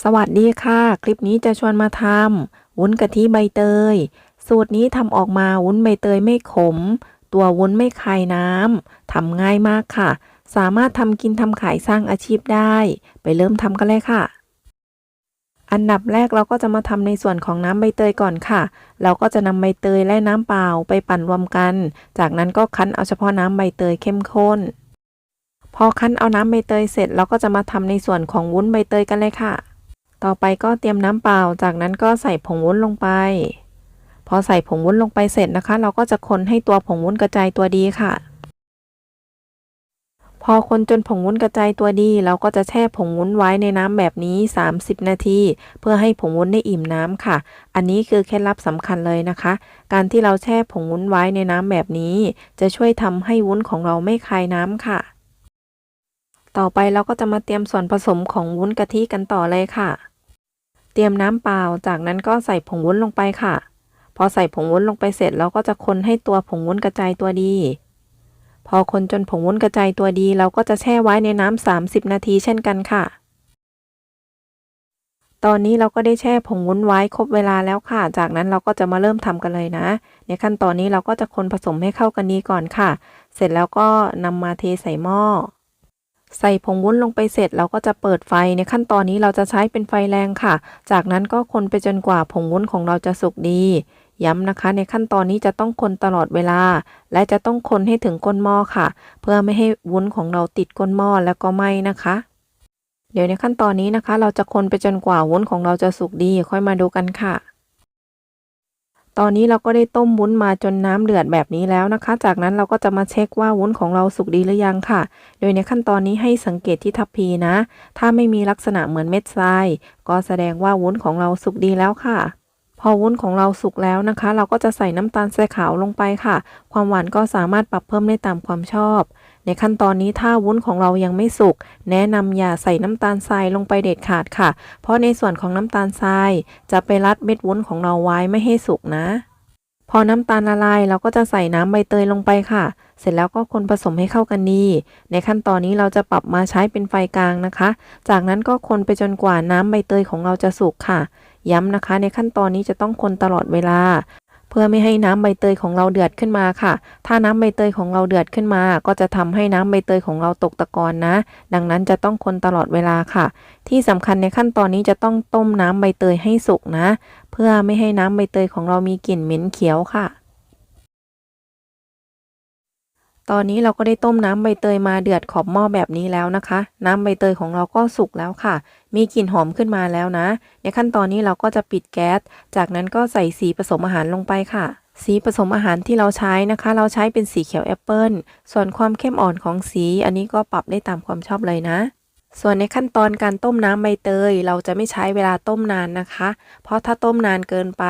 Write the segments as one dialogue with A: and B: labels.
A: สวัสดีค่ะ คลิปนี้จะชวนมาทำวุ้นกะทิใบเตย สูตรนี้ทำออกมาวุ้นใบเตยไม่ขม ตัววุ้นไม่คายน้ำทำง่ายมากค่ะ สามารถทำกินทำขายสร้างอาชีพได้ ไปเริ่มทำกันเลยค่ะ อันดับแรกเราก็จะมาทำในส่วนของน้ำใบเตยก่อนค่ะ เราก็จะนำใบเตยและน้ำเปล่าไปปั่นรวมกัน จากนั้นก็คั้นเอาเฉพาะน้ำใบเตยเข้มข้น พอคั้นเอาน้ำใบเตยเสร็จเราก็จะมาทำในส่วนของวุ้นใบเตยกันเลยค่ะ ต่อไปก็เตรียมน้ำเปล่า จากนั้นก็ใส่ผงวุ้นลงไป พอใส่ผงวุ้นลงไปเสร็จนะคะ เราก็จะคนให้ตัวผงวุ้นกระจายตัวดีค่ะ พอคนจนผงวุ้นกระจายตัวดี เราก็จะแช่ผงวุ้นไว้ในน้ำแบบนี้ 30 นาที เพื่อให้ผงวุ้นได้อิ่มน้ำค่ะ อันนี้คือเคล็ดลับสำคัญเลยนะคะ การที่เราแช่ผงวุ้นไว้ในน้ำแบบนี้ จะช่วยทำให้วุ้นของเราไม่คายน้ำค่ะต่อไปเราก็จะมาเตรียมส่วนผสมของวุ้นกะทิกันต่อเลยค่ะ เตรียมน้ำเปล่า จากนั้นก็ใส่ผงวุ้นลงไปค่ะ พอใส่ผงวุ้นลงไปเสร็จเราก็จะคนให้ตัวผงวุ้นกระจายตัวดี พอคนจนผงวุ้นกระจายตัวดี เราก็จะแช่ไว้ในน้ำ30 นาทีเช่นกันค่ะ ตอนนี้เราก็ได้แช่ผงวุ้นไว้ครบเวลาแล้วค่ะ จากนั้นเราก็จะมาเริ่มทำกันเลยนะ ในขั้นตอนนี้เราก็จะคนผสมให้เข้ากันดีก่อนค่ะ เสร็จแล้วก็นำมาเทใส่หม้อ ใส่ผงวุ้นลงไปเสร็จเราก็จะเปิดไฟในขั้นตอนนี้เราจะใช้เป็นไฟแรงค่ะ จากนั้นก็คนไปจนกว่าผงวุ้นของเราจะสุกดี ย้ำนะคะ ในขั้นตอนนี้จะต้องคนตลอดเวลา และจะต้องคนให้ถึงก้นหม้อค่ะ เพื่อไม่ให้วุ้นของเราติดก้นหม้อแล้วก็ไหม้นะคะ เดี๋ยวในขั้นตอนนี้นะคะ เราจะคนไปจนกว่าวุ้นของเราจะสุกดี ค่อยมาดูกันค่ะ ตอนนี้เราก็ได้ต้มวุ้นมาจนน้ำเดือดแบบนี้แล้วนะคะ จากนั้นเราก็จะมาเช็คว่าวุ้นของเราสุกดีหรือยังค่ะ โดยในขั้นตอนนี้ให้สังเกตที่ทัพพีนะ ถ้าไม่มีลักษณะเหมือนเม็ดทราย ก็แสดงว่าวุ้นของเราสุกดีแล้วค่ะ พอวุ้นของเราสุกแล้วนะคะ เราก็จะใส่น้ำตาลทรายขาวลงไปค่ะ ความหวานก็สามารถปรับเพิ่มได้ตามความชอบ ในขั้นตอนนี้ถ้าวุ้นของเรายังไม่สุก แนะนำอย่าใส่น้ำตาลทรายลงไปเด็ดขาดค่ะ เพราะในส่วนของน้ำตาลทราย จะไปรัดเม็ดวุ้นของเราไว้ไม่ให้สุกนะ พอน้ำตาลละลายเราก็จะใส่น้ำใบเตยลงไปค่ะ เสร็จแล้วก็คนผสมให้เข้ากันดี ในขั้นตอนนี้เราจะปรับมาใช้เป็นไฟกลางนะคะ จากนั้นก็คนไปจนกว่าน้ำใบเตยของเราจะสุกค่ะย้ำนะคะในขั้นตอนนี้จะต้องคนตลอดเวลา เพื่อไม่ให้น้ำใบเตยของเราเดือดขึ้นมาค่ะ ถ้าน้ำใบเตยของเราเดือดขึ้นมา ก็จะทำให้น้ำใบเตยของเราตกตะกอนนะ ดังนั้นจะต้องคนตลอดเวลาค่ะ ที่สำคัญในขั้นตอนนี้จะต้องต้มน้ำใบเตยให้สุกนะ เพื่อไม่ให้น้ำใบเตยของเรามีกลิ่นเหม็นเขียวค่ะ ตอนนี้เราก็ได้ต้มน้ำใบเตยมาเดือดขอบหม้อแบบนี้แล้วนะคะ น้ำใบเตยของเราก็สุกแล้วค่ะ มีกลิ่นหอมขึ้นมาแล้วนะ ในขั้นตอนนี้เราก็จะปิดแก๊ส จากนั้นก็ใส่สีผสมอาหารลงไปค่ะ สีผสมอาหารที่เราใช้นะคะ เราใช้เป็นสีเขียวแอปเปิลส่วนความเข้มอ่อนของสี อันนี้ก็ปรับได้ตามความชอบเลยนะส่วนในขั้นตอนการต้มน้ำใบเตย เราจะไม่ใช้เวลาต้มนานนะคะ เพราะถ้าต้มนานเกินไป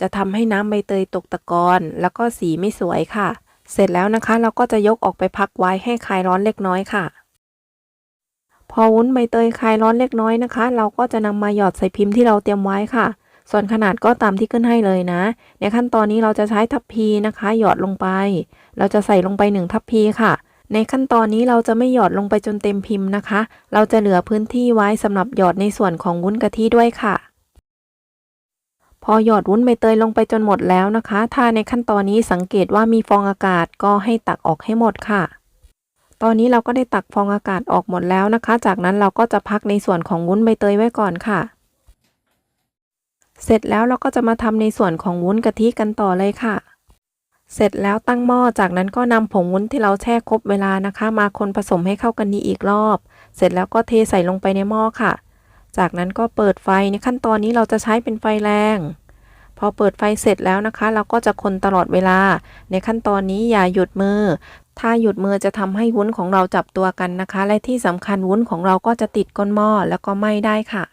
A: จะทำให้น้ำใบเตยตกตะกอนแล้วก็สีไม่สวยค่ะ เสร็จแล้วนะคะ เราก็จะยกออกไปพักไว้ให้คลายร้อนเล็กน้อยค่ะ พอวุ้นใบเตยคลายร้อนเล็กน้อยนะคะ เราก็จะนำมาหยอดใส่พิมพ์ที่เราเตรียมไว้ค่ะ ส่วนขนาดก็ตามที่ขึ้นให้เลยนะ ในขั้นตอนนี้เราจะใช้ทัพพีนะคะ หยอดลงไป เราจะใส่ลงไปหนึ่งทัพพีค่ะในขั้นตอนนี้เราจะไม่หยอดลงไปจนเต็มพิมพ์นะคะ เราจะเหลือพื้นที่ไว้สำหรับหยอดในส่วนของวุ้นกะทิด้วยค่ะ อหยอดวุ้นใบเตยลงไปจนหมดแล้วนะคะ ถ้าในขั้นตอนนี้สังเกตว่ามีฟองอากาศก็ให้ตักออกให้หมดค่ะ ตอนนี้เราก็ได้ตักฟองอากาศออกหมดแล้วนะคะ จากนั้นเราก็จะพักในส่วนของวุ้นใบเตยไว้ก่อนค่ะ เสร็จแล้วเราก็จะมาทำในส่วนของวุ้นกะทิกันต่อเลยค่ะ เสร็จแล้วตั้งหม้อจากนั้นก็นำผงวุ้นที่เราแช่ครบเวลานะคะ มาคนผสมให้เข้ากันดีอีกรอบ เสร็จแล้วก็เทใส่ลงไปในหม้อค่ะ จากนั้นก็เปิดไฟในขั้นตอนนี้เราจะใช้เป็นไฟแรง พอเปิดไฟเสร็จแล้วนะคะ เราก็จะคนตลอดเวลา ในขั้นตอนนี้อย่าหยุดมือ ถ้าหยุดมือจะทำให้วุ้นของเราจับตัวกันนะคะ และที่สำคัญวุ้นของเราก็จะติดก้นหม้อแล้วก็ไหม้ได้ค่ะ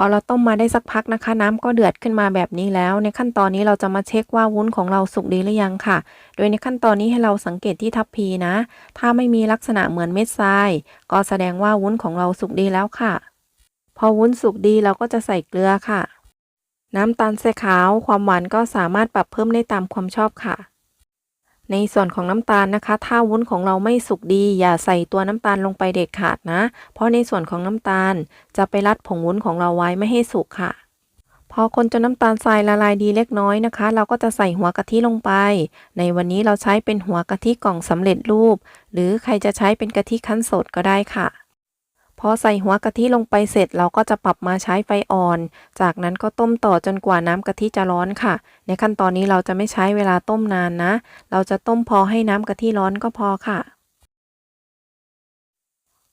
A: พอเราต้มมาได้สักพักนะคะ น้ำก็เดือดขึ้นมาแบบนี้แล้ว ในขั้นตอนนี้เราจะมาเช็คว่าวุ้นของเราสุกดีหรือยังค่ะ โดยในขั้นตอนนี้ให้เราสังเกตที่ทัพพีนะ ถ้าไม่มีลักษณะเหมือนเม็ดทราย ก็แสดงว่าวุ้นของเราสุกดีแล้วค่ะ พอวุ้นสุกดีเราก็จะใส่เกลือค่ะ น้ำตาลทรายขาว ความหวานก็สามารถปรับเพิ่มได้ตามความชอบค่ะ ในส่วนของน้ำตาลนะคะ ถ้าวุ้นของเราไม่สุกดี อย่าใส่ตัวน้ำตาลลงไปเด็ดขาดนะ เพราะในส่วนของน้ำตาลจะไปรัดผงวุ้นของเราไว้ไม่ให้สุกค่ะ พอคนจนน้ำตาลทรายละลายดีเล็กน้อยนะคะ เราก็จะใส่หัวกะทิลงไป ในวันนี้เราใช้เป็นหัวกะทิกล่องสำเร็จรูป หรือใครจะใช้เป็นกะทิคั้นสดก็ได้ค่ะ พอใส่หัวกะทิลงไปเสร็จเราก็จะปรับมาใช้ไฟอ่อน จากนั้นก็ต้มต่อจนกว่าน้ำกะทิจะร้อนค่ะ ในขั้นตอนนี้เราจะไม่ใช้เวลาต้มนานนะ เราจะต้มพอให้น้ำกะทิร้อนก็พอค่ะ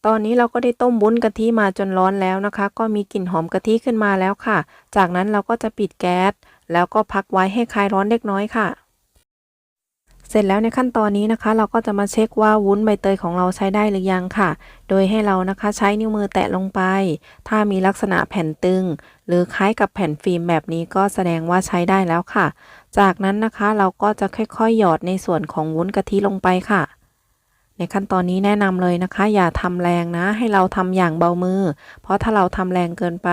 A: ตอนนี้เราก็ได้ต้มวุ้นกะทิมาจนร้อนแล้วนะคะ ก็มีกลิ่นหอมกะทิขึ้นมาแล้วค่ะ จากนั้นเราก็จะปิดแก๊สแล้วก็พักไว้ให้คลายร้อนเล็กน้อยค่ะ เสร็จแล้วในขั้นตอนนี้นะคะ เราก็จะมาเช็คว่าวุ้นใบเตยของเราใช้ได้หรือยังค่ะ โดยให้เรานะคะใช้นิ้วมือแตะลงไป ถ้ามีลักษณะแผ่นตึง หรือคล้ายกับแผ่นฟิล์มแบบนี้ก็แสดงว่าใช้ได้แล้วค่ะ จากนั้นนะคะเราก็จะค่อยๆ หยอดในส่วนของวุ้นกะทิลงไปค่ะ ในขั้นตอนนี้แนะนำเลยนะคะ อย่าทำแรงนะ ให้เราทำอย่างเบามือ เพราะถ้าเราทำแรงเกินไป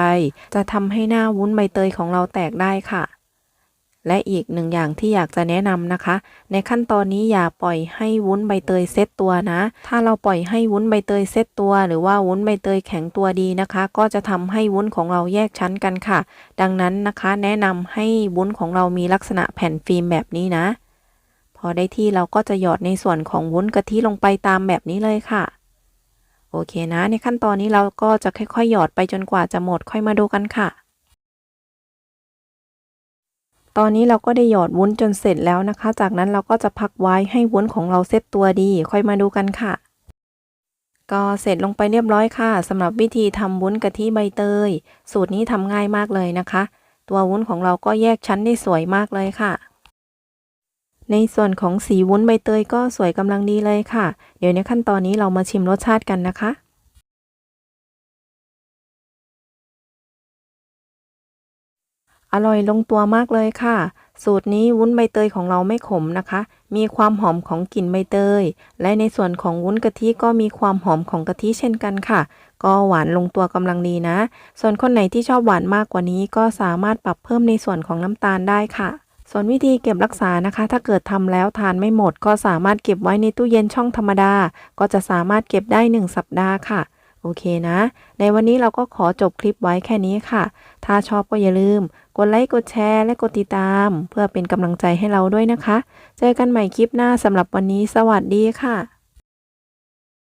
A: จะทำให้หน้าวุ้นใบเตยของเราแตกได้ค่ะ และอีกหนึ่งอย่างที่อยากจะแนะนำนะคะ ในขั้นตอนนี้อย่าปล่อยให้วุ้นใบเตยเซตตัวนะ ถ้าเราปล่อยให้วุ้นใบเตยเซตตัว หรือว่าวุ้นใบเตยแข็งตัวดีนะคะ ก็จะทำให้วุ้นของเราแยกชั้นกันค่ะ ดังนั้นนะคะ แนะนำให้วุ้นของเรามีลักษณะแผ่นฟิล์มแบบนี้นะ พอได้ที่เราก็จะหยอดในส่วนของวุ้นกะทิลงไปตามแบบนี้เลยค่ะ โอเคนะ ในขั้นตอนนี้เราก็จะค่อยๆ หยอดไปจนกว่าจะหมดค่อยมาดูกันค่ะ ตอนนี้เราก็ได้หยอดวุ้นจนเสร็จแล้วนะคะ จากนั้นเราก็จะพักไว้ให้วุ้นของเราเซตตัวดี ค่อยมาดูกันค่ะ ก็เสร็จลงไปเรียบร้อยค่ะสำหรับวิธีทำวุ้นกะทิใบเตย สูตรนี้ทำง่ายมากเลยนะคะ ตัววุ้นของเราก็แยกชั้นได้สวยมากเลยค่ะ ในส่วนของสีวุ้นใบเตยก็สวยกำลังดีเลยค่ะ เดี๋ยวในขั้นตอนนี้เรามาชิมรสชาติกันนะคะ อร่อยลงตัวมากเลยค่ะ สูตรนี้วุ้นใบเตยของเราไม่ขมนะคะ มีความหอมของกลิ่นใบเตย และในส่วนของวุ้นกะทิก็มีความหอมของกะทิเช่นกันค่ะ ก็หวานลงตัวกำลังดีนะ ส่วนคนไหนที่ชอบหวานมากกว่านี้ก็สามารถปรับเพิ่มในส่วนของน้ำตาลได้ค่ะส่วนวิธีเก็บรักษานะคะ ถ้าเกิดทำแล้วทานไม่หมด ก็สามารถเก็บไว้ในตู้เย็นช่องธรรมดา ก็จะสามารถเก็บได้ 1 สัปดาห์ค่ะ โอเคนะ ในวันนี้เราก็ขอจบคลิปไว้แค่นี้ค่ะ ถ้าชอบก็อย่าลืม กดไลค์ กดแชร์ และกดติดตาม เพื่อเป็นกำลังใจให้เราด้วยนะคะ เจอกันใหม่คลิปหน้าสำหรับวันนี้ สวัสดีค่ะ